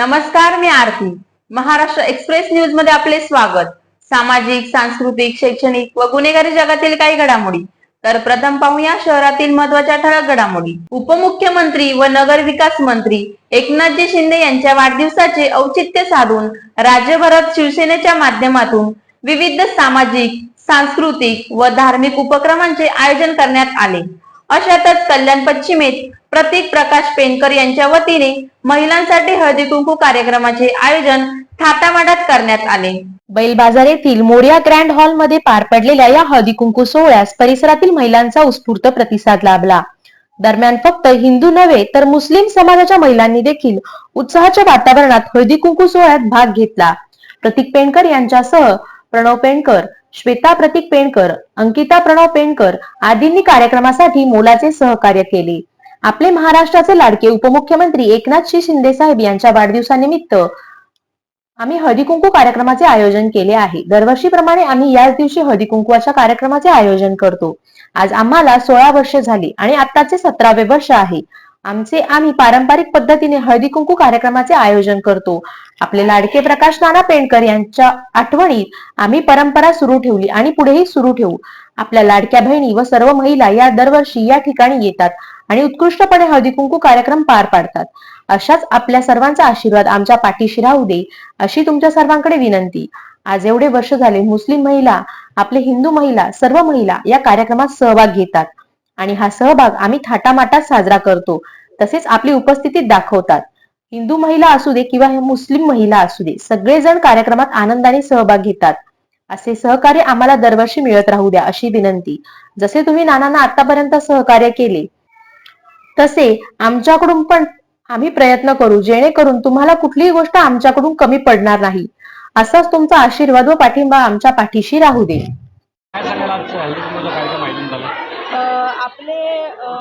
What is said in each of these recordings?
नमस्कार मी आरती. महाराष्ट्र एक्सप्रेस न्यूजमध्ये आपले स्वागत. सामाजिक सांस्कृतिक शैक्षणिक व गुन्हेगारी जगातील काही घडामोडी. तर प्रथम पाहूया शहरातील महत्त्वाच्या ठळक घडामोडी. उपमुख्यमंत्री व नगर विकास मंत्री एकनाथजी शिंदे यांच्या वाढदिवसाचे औचित्य साधून राज्यभरात शिवसेनेच्या माध्यमातून विविध सामाजिक सांस्कृतिक व धार्मिक उपक्रमांचे आयोजन करण्यात आले. अशातच कल्याण पश्चिमेत प्रतीक प्रकाश पेनकर यांच्या वतीने महिलांसाठी हळदी कुंकू कार्यक्रमाचे आयोजन थाटामाटात करण्यात आले. बैल बाजार येथील मोरिया ग्रँड हॉलमध्ये पार पडलेल्या या हळदी कुंकू सोहळ्यास परिसरातील महिलांचा उत्स्फूर्त प्रतिसाद लाभला. दरम्यान फक्त हिंदू नव्हे तर मुस्लिम समाजाच्या महिलांनी देखील उत्साहाच्या वातावरणात हळदी कुंकू सोहळ्यात भाग घेतला. प्रतीक पेंडकर यांच्यासह प्रणव पेंडकर श्वेता प्रतीक पेणकर अंकिता प्रणव पेणकर आदींनी कार्यक्रमासाठी मोलाचे सहकार्य केले. आपले महाराष्ट्राचे लाडके उपमुख्यमंत्री एकनाथजी शिंदे साहेब यांच्या वाढदिवसानिमित्त आम्ही हळदीकुंकू कार्यक्रमाचे आयोजन केले आहे. दरवर्षीप्रमाणे आम्ही याच दिवशी हळदीकुंकवाच्या कार्यक्रमाचे आयोजन करतो. आज आम्हाला सोळा वर्ष झाली आणि आत्ताचे सतरावे वर्ष आहे. आमचे आम्ही पारंपरिक पद्धतीने हळदीकुंकू कार्यक्रमाचे आयोजन करतो. आपले लाडके प्रकाश नाना पेंडकर यांच्या आठवणीत आम्ही परंपरा सुरू ठेवली आणि पुढेही सुरू ठेवू. आपल्या लाडक्या बहिणी व सर्व महिला या दरवर्षी या ठिकाणी येतात आणि उत्कृष्टपणे हळदी कुंकू कार्यक्रम पार पाडतात. अशाच आपल्या सर्वांचा आशीर्वाद आमच्या पाठीशी राहू दे अशी तुमच्या सर्वांकडे विनंती. आज एवढे वर्ष झाले मुस्लिम महिला आपले हिंदू महिला सर्व महिला या कार्यक्रमात सहभाग घेतात. आणि हा सहभाग आम्ही थाटामाटात साजरा करतो. तसेच आपली उपस्थिती दाखवतात. हिंदू महिला असू दे किंवा मुस्लिम महिला असू दे सगळेजण कार्यक्रमात आनंदाने सहभाग घेतात असे सहकार्य आम्हाला दरवर्षी मिळत राहू द्या अशी विनंती. जसे तुम्ही नानांना आतापर्यंत सहकार्य केले तसे आमच्याकडून पण आम्ही प्रयत्न करू जेणेकरून तुम्हाला कुठलीही गोष्ट आमच्याकडून कमी पडणार नाही. असाच तुमचा आशीर्वाद व पाठिंबा आमच्या पाठीशी राहू दे. आपले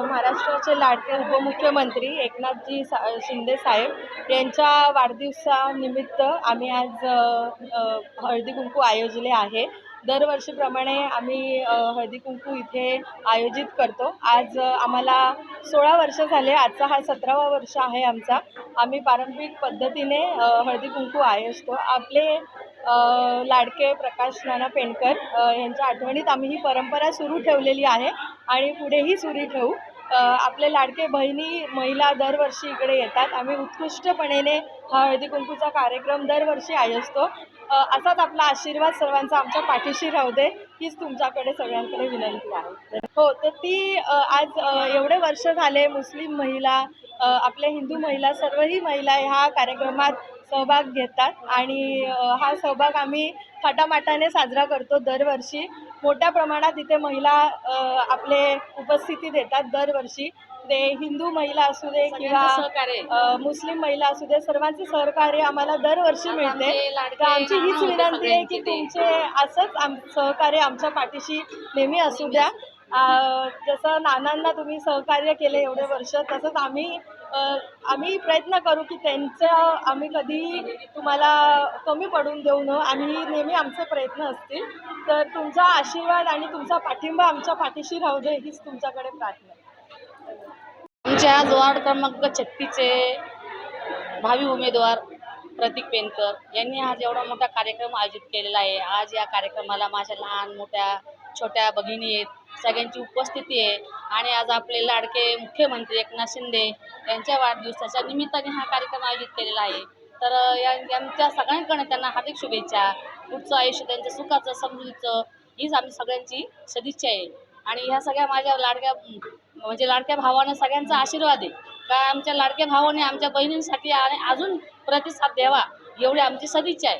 महाराष्ट्राचे लाडके उपमुख्यमंत्री एकनाथजी सा शिंदे साहेब यांच्या वाढदिवसानिमित्त आम्ही आज हळदी कुंकू आयोजले आहे. दरवर्षीप्रमाणे आम्ही हळदी कुंकू इथे आयोजित करतो. आज आम्हाला सोळा वर्ष झाले आजचा हा सतरावा वर्ष आहे आमचा. आम्ही पारंपरिक पद्धतीने हळदी कुंकू आयोजतो. आपले लाडके प्रकाश नाना पेंडकर यांच्या आठवणीत आम्ही ही परंपरा सुरू ठेवलेली आहे आणि पुढेही सुरू ठेवू. आपले लाडके बहिणी महिला दरवर्षी इकडे येतात. आम्ही उत्कृष्टपणेने हा हळदी कुंकूचा कार्यक्रम दरवर्षी आयोजतो. असाच आपला आशीर्वाद सर्वांचा आमच्या पाठीशी राहू दे हीच तुमच्याकडे सगळ्यांकडे विनंती आहे. हो तर ती आज एवढे वर्ष झाले मुस्लिम महिला आपल्या हिंदू महिला सर्वही महिला ह्या कार्यक्रमात सहभाग घेतात आणि हा सहभाग आम्ही थाटामाटाने साजरा करतो दरवर्षी. मोठ्या प्रमाणात इथे महिला आपले उपस्थिती देतात दरवर्षी. ते हिंदू महिला असू दे किंवा मुस्लिम महिला असू दे सर्वांचे सहकार्य आम्हाला दरवर्षी मिळते. तर आमची हीच विनंती आहे की तुमचे असंच आम सहकार्य आमच्या पाठीशी नेहमी असू द्या. जसं नानांना तुम्ही सहकार्य केले एवढे वर्ष तसंच आम्ही आम्ही प्रयत्न करू की त्यांचं आम्ही कधी तुम्हाला कमी पडून देऊ न आम्ही नेहमी आमचे प्रयत्न असतील. तर तुमचा आशीर्वाद आणि तुमचा पाठिंबा आमच्या पाठीशी राहू दे हीच तुमच्याकडे प्रार्थना आमच्या आज क्रमांक छत्तीसचे भावी उमेदवार प्रतीक पेनकर यांनी आज एवढा मोठा कार्यक्रम आयोजित केलेला आहे. आज या कार्यक्रमाला माझ्या लहान मोठ्या छोट्या भगिनी आहेत. सगळ्यांची उपस्थिती आहे. आणि आज आपले लाडके मुख्यमंत्री एकनाथ शिंदे यांच्या वाढदिवसाच्या निमित्ताने हा कार्यक्रम आयोजित केलेला आहे. तर या यांच्या सगळ्यांकडे त्यांना हार्दिक शुभेच्छा. पुढचं आयुष्य त्यांचं सुखाचं समृद्धीचं हीच आम्ही सगळ्यांची सदिच्छा आहे. आणि ह्या सगळ्या माझ्या लाडक्या म्हणजे लाडक्या भावानं सगळ्यांचा आशीर्वाद आहे. का आमच्या लाडक्या भावाने आमच्या बहिणींसाठी आणि अजून प्रतिसाद द्यावा एवढी आमची सदिच्छा आहे.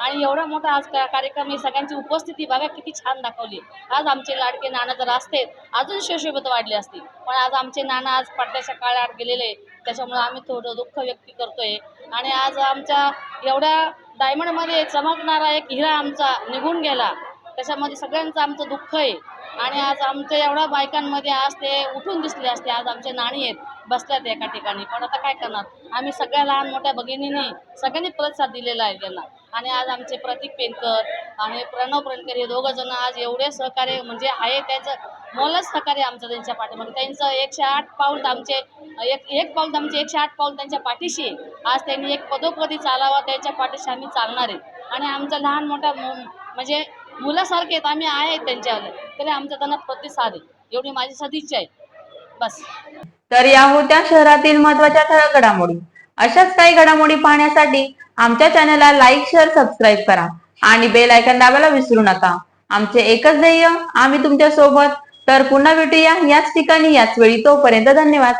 आणि एवढा मोठा आज का कार्यक्रम आहे सगळ्यांची उपस्थिती बघा किती छान दाखवली. आज आमचे लाडके नाना जर असते अजून शोशोबत वाढले असते पण आज आमचे नाना आज पडद्याच्या काळात गेलेले त्याच्यामुळे आम्ही थोडं दुःख व्यक्त करतोय. आणि आज आमच्या एवढ्या डायमंडमध्ये चमकणारा एक हिरा आमचा निघून गेला. त्याच्यामध्ये सगळ्यांचं आमचं दुःख आहे. आणि आज आमच्या एवढ्या बायकांमध्ये आज ते उठून दिसले असते. आज आमचे नाणी आहेत बसल्यात एका ठिकाणी. पण आता काय करणार? आम्ही सगळ्या लहान मोठ्या भगिनींनी सगळ्यांनी प्रतिसाद दिलेला आहे त्यांना. आणि आज आमचे प्रतीक पेनकर आणि प्रणव प्रणकर हे दोघं जण आज एवढे सहकार्य म्हणजे आहे त्याचं मोलच सहकार्य आमचं त्यांच्या पाठीमध्ये त्यांचं एकशे आठ पाऊल आमचे एक एक पाऊल आमचे एकशे आठ पाऊल त्यांच्या पाठीशी आहे. आज त्यांनी एक पदोपदी चालावा त्याच्या पाठीशी आम्ही चालणार आहे. आणि आमचं लहान मोठ्या मु- म्हणजे मुलासारखे आहेत आम्ही आहे त्यांच्यावर. तरी आमचा त्यांना प्रतिसाद आहे. एवढी माझी सदिच्छा आहे. बस. तर या होत्या शहरातील महत्त्वाच्या ठळक घडामोडी. अशाच काही घडामोडी पाहण्यासाठी आमच्या चॅनलला लाईक शेअर सबस्क्राईब करा आणि बेल आयकन दाबायला विसरू नका. आमचे एकच ध्येय आम्ही तुमच्यासोबत तर पुन्हा भेटूया याच ठिकाणी याच वेळी. तोपर्यंत धन्यवाद.